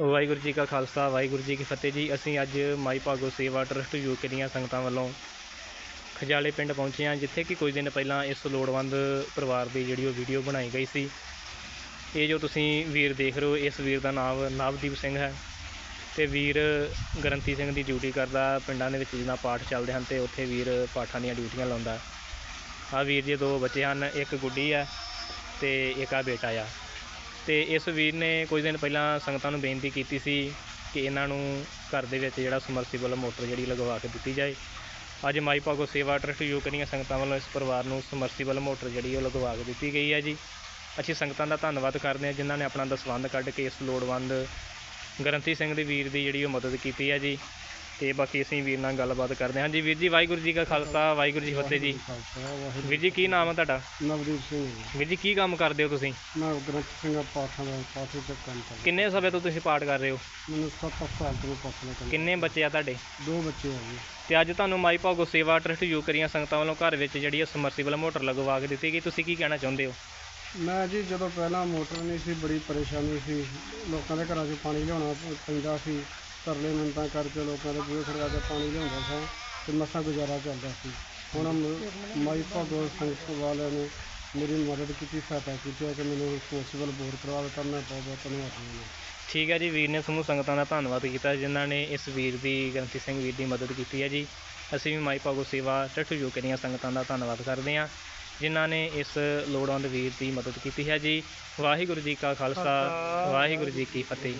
ਵਾਹਿਗੁਰੂ ਜੀ ਕਾ ਖਾਲਸਾ, ਵਾਹਿਗੁਰੂ ਜੀ ਕੀ ਫਤਿਹ ਜੀ। ਅਸੀਂ ਅੱਜ ਮਾਈ ਭਾਗੋ ਸੇਵਾ ਟਰਸਟ ਯੂਕੇ ਦੀਆਂ ਸੰਗਤਾਂ ਵੱਲੋਂ ਖਜਾਲੇ ਪਿੰਡ ਪਹੁੰਚੇ ਹਾਂ, ਜਿੱਥੇ ਕਿ ਕੁਝ ਦਿਨ ਪਹਿਲਾਂ ਇਸ ਲੋੜਵੰਦ ਪਰਿਵਾਰ ਦੀ ਜਿਹੜੀ ਉਹ ਵੀਡੀਓ ਬਣਾਈ ਗਈ ਸੀ। ਇਹ ਜੋ ਤੁਸੀਂ ਵੀਰ ਦੇਖ ਰਹੇ ਹੋ, ਇਸ ਵੀਰ ਦਾ ਨਾਮ ਨਵਦੀਪ ਸਿੰਘ ਹੈ ਤੇ ਵੀਰ ਗਰੰਤੀ ਸਿੰਘ ਦੀ ਡਿਊਟੀ ਕਰਦਾ ਪਿੰਡਾਂ ਦੇ ਵਿੱਚ ਜਿੱਦਾਂ ਪਾਠ ਚੱਲਦੇ ਹਨ ਤੇ ਉੱਥੇ ਵੀਰ ਪਾਠਾਂ ਦੀਆਂ ਡਿਊਟੀਆਂ ਲਾਉਂਦਾ। ਆ ਵੀਰ ਦੇ ਦੋ ਬੱਚੇ ਹਨ, ਇੱਕ ਗੁੱਡੀ ਆ ਤੇ ਇੱਕ ਆ ਬੇਟਾ ਆ। ਅਤੇ ਇਸ ਵੀਰ ਨੇ ਕੁਝ ਦਿਨ ਪਹਿਲਾਂ ਸੰਗਤਾਂ ਨੂੰ ਬੇਨਤੀ ਕੀਤੀ ਸੀ ਕਿ ਇਹਨਾਂ ਨੂੰ ਘਰ ਦੇ ਵਿੱਚ ਜਿਹੜਾ ਸਮਰਸੀਬਲ ਮੋਟਰ ਜਿਹੜੀ ਲਗਵਾ ਕੇ ਦਿੱਤੀ ਜਾਏ। ਅੱਜ ਮਾਈ ਭਾਗੋ ਸੇਵਾ ਟਰਸਟ ਯੂਕਰੀਆਂ ਸੰਗਤਾਂ ਵੱਲੋਂ ਇਸ ਪਰਿਵਾਰ ਨੂੰ ਸਮਰਸੀਬਲ ਮੋਟਰ ਜਿਹੜੀ ਉਹ ਲਗਵਾ ਕੇ ਦਿੱਤੀ ਗਈ ਹੈ ਜੀ। ਅਸੀਂ ਸੰਗਤਾਂ ਦਾ ਧੰਨਵਾਦ ਕਰਦੇ ਹਾਂ ਜਿਨ੍ਹਾਂ ਨੇ ਆਪਣਾ ਦਸਵੰਧ ਕੱਢ ਕੇ ਇਸ ਲੋੜਵੰਦ ਗਰੰਤੀ ਸਿੰਘ ਦੇ ਵੀਰ ਦੀ ਜਿਹੜੀ ਉਹ ਮਦਦ ਕੀਤੀ ਹੈ ਜੀ। ਤੇ ਬਾਕੀ ਅਸੀਂ ਵੀਰ ਨਾਲ ਗੱਲਬਾਤ ਕਰਦੇ ਹਾਂ। ਜੀ ਵੀਰ ਜੀ ਵਾਹਿਗੁਰੂ ਜੀ ਕਾ ਖਾਲਸਾ ਵਾਹਿਗੁਰੂ ਜੀ ਫਤਿਹ ਜੀ। ਵੀਰ ਜੀ ਕੀ ਨਾਮ ਹੈ ਤੁਹਾਡਾ? ਨਵਦੀਪ ਸਿੰਘ। ਵੀਰ ਜੀ ਕੀ ਕੰਮ ਕਰਦੇ ਹੋ ਤੁਸੀਂ? ਮੈਂ ਗ੍ਰੰਥ ਸਿੰਘ ਪਾਠਾਂ ਦਾ ਪਾਠ ਵਿੱਚ ਕੰਮ ਕਰਦਾ। ਕਿੰਨੇ ਸਮੇਂ ਤੋਂ ਤੁਸੀਂ ਪਾਠ ਕਰ ਰਹੇ ਹੋ? ਮੈਨੂੰ 7 ਸਾਲ ਤੋਂ ਪਾਠ ਕੰਮ ਕਿੰਨੇ ਬੱਚੇ ਆ ਤੁਹਾਡੇ? ਦੋ ਬੱਚੇ ਆ ਜੀ। ਤੇ ਅੱਜ ਤੁਹਾਨੂੰ ਮਾਈ ਭਾਗੋ ਸੇਵਾ ਟਰਸਟ ਯੂ ਕਰੀਆਂ ਸੰਗਤਾਂ ਵੱਲੋਂ ਘਰ ਵਿੱਚ ਜਿਹੜੀ ਸਮਰਸੀਬਲ ਮੋਟਰ ਲਗਵਾ ਕੇ ਦਿੱਤੀ ਗਈ। ਤੁਸੀਂ ਕੀ ਕਹਿਣਾ ਚਾਹੁੰਦੇ ਹੋ? ਮੈਂ ਜੀ ਜਦੋਂ ਪਹਿਲਾਂ ਮੋਟਰ ਨਹੀਂ ਸੀ ਬੜੀ ਪਰੇਸ਼ਾਨੀ ਸੀ। ਲੋਕਾਂ ਦੇ ਘਰਾਂ 'ਚ ਪਾਣੀ ਲਿਆਉਣਾ ਪੈਂਦਾ ਸੀ। ਤਰਲੇ ਮਿੰਟਾਂ ਕਰਕੇ ਲੋਕਾਂ ਦੇ ਬੂਹੇ ਖੜਕਾ ਕੇ ਪਾਣੀ ਲਿਆਉਂਦਾ ਸਾਂ ਤੇ ਮਸਾਂ ਗੁਜ਼ਾਰਾ ਚੱਲਦਾ ਸੀ। ਹੁਣ ਮ- ਮਾਈ ਭਾਗੋ ਸੰਗਤ ਵਾਲਿਆਂ ਨੇ ਮੇਰੀ ਮਦਦ ਕੀਤੀ ਸਹਾਇਤਾ ਕੀਤੀ ਹੈ ਕਿ ਮੈਨੂੰ ਸੋਸ਼ਲ ਬੋਰ ਕਰਵਾ ਦਿੱਤਾ। ਮੈਂ ਬਹੁਤ ਬਹੁਤ ਧੰਨਵਾਦੀ ਹਾਂ। ਠੀਕ ਹੈ ਜੀ ਵੀਰ ਨੇ ਸਮੂਹ ਸੰਗਤਾਂ ਦਾ ਧੰਨਵਾਦ ਕੀਤਾ ਜਿਨ੍ਹਾਂ ਨੇ ਇਸ ਵੀਰ ਦੀ ਗ੍ਰੰਥੀ ਸਿੰਘ ਵੀਰ ਦੀ ਮਦਦ ਕੀਤੀ ਹੈ ਜੀ। ਅਸੀਂ ਵੀ ਮਾਈ ਭਾਗੋ ਸੇਵਾ ਟੱਠੂ ਯੂ ਕਰੀਆਂ ਸੰਗਤਾਂ ਦਾ ਧੰਨਵਾਦ ਕਰਦੇ ਹਾਂ ਜਿਨ੍ਹਾਂ ਨੇ ਇਸ ਲੋੜਵੰਦ ਵੀਰ ਦੀ ਮਦਦ ਕੀਤੀ ਹੈ ਜੀ। ਵਾਹਿਗੁਰੂ ਜੀ ਕਾ ਖਾਲਸਾ। ਵਾਹਿਗੁਰੂ ਜੀ ਕੀ ਫਤਿਹ।